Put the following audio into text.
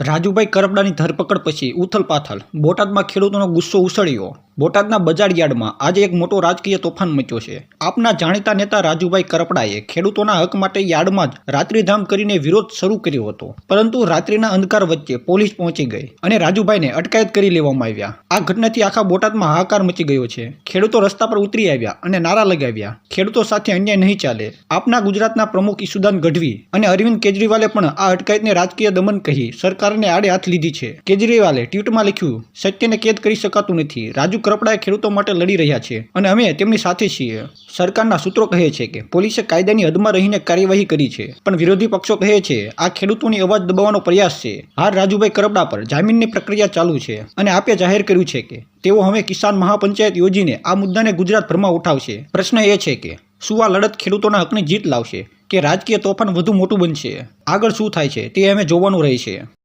રાજુભાઈ કરપડાની ધરપકડ પછી ઉથલ પાથલ બોટાદમાં ખેડૂતોનો ગુસ્સો ઉછળ્યો. બોટાદના બજાર યાર્ડમાં આજે એક મોટો રાજકીય તોફાન મચ્યો છે. આપના જાણીતા નેતા રાજુભાઈ કરપડાએ ખેડૂતોના હક માટે યાર્ડમાં જ રાત્રિધામ કરીને વિરોધ શરૂ કર્યો હતો. પરંતુ રાત્રિના અંધકાર વચ્ચે પોલીસ પહોંચી ગઈ અને રાજુભાઈને અટકાયત કરી લેવામાં આવ્યા. આ ઘટનાથી આખા બોટાદમાં હાહાકાર મચી ગયો છે. ખેડૂતો રસ્તા પર ઉતરી આવ્યા અને નારા લગાવ્યા. ખેડૂતો સાથે અન્યાય નહીં ચાલે. આપના ગુજરાતના પ્રમુખ ઈસુદાન ગઢવી અને અરવિંદ કેજરીવાલે પણ આ અટકાયતને રાજકીય દમન કહી સરકારને આડે હાથ લીધી છે. કેજરીવાલે ટ્વીટમાં લખ્યું, સત્યને કેદ કરી શકાતું નથી. રાજુ કરપડાએ ખેડૂતો માટે લડી રહ્યા છે અને અમે તેમની સાથે છીએ. સરકારના સૂત્રો કહે છે કે, પોલીસે કાયદાની હદમાં રહીને કાર્યવાહી કરી છે, પણ વિરોધી પક્ષો કહે છે, આ ખેડૂતોની અવાજ દબાવવાનો પ્રયાસ છે. હાર રાજુભાઈ કરપડા પર જામીનની પ્રક્રિયા ચાલુ છે અને આપે જાહેર કર્યું છે કે, તેઓ હવે કિસાન મહાપંચાયત યોજીને આ મુદ્દાને ગુજરાતભરમાં ઉઠાવશે. પ્રશ્ન એ છે કે, શું આ લડત ખેડૂતોના હકની જીત લાવશે કે રાજકીય તોફાન વધુ મોટું બનશે? આગળ શું થાય છે તે અમે જોવાનું રહેશે.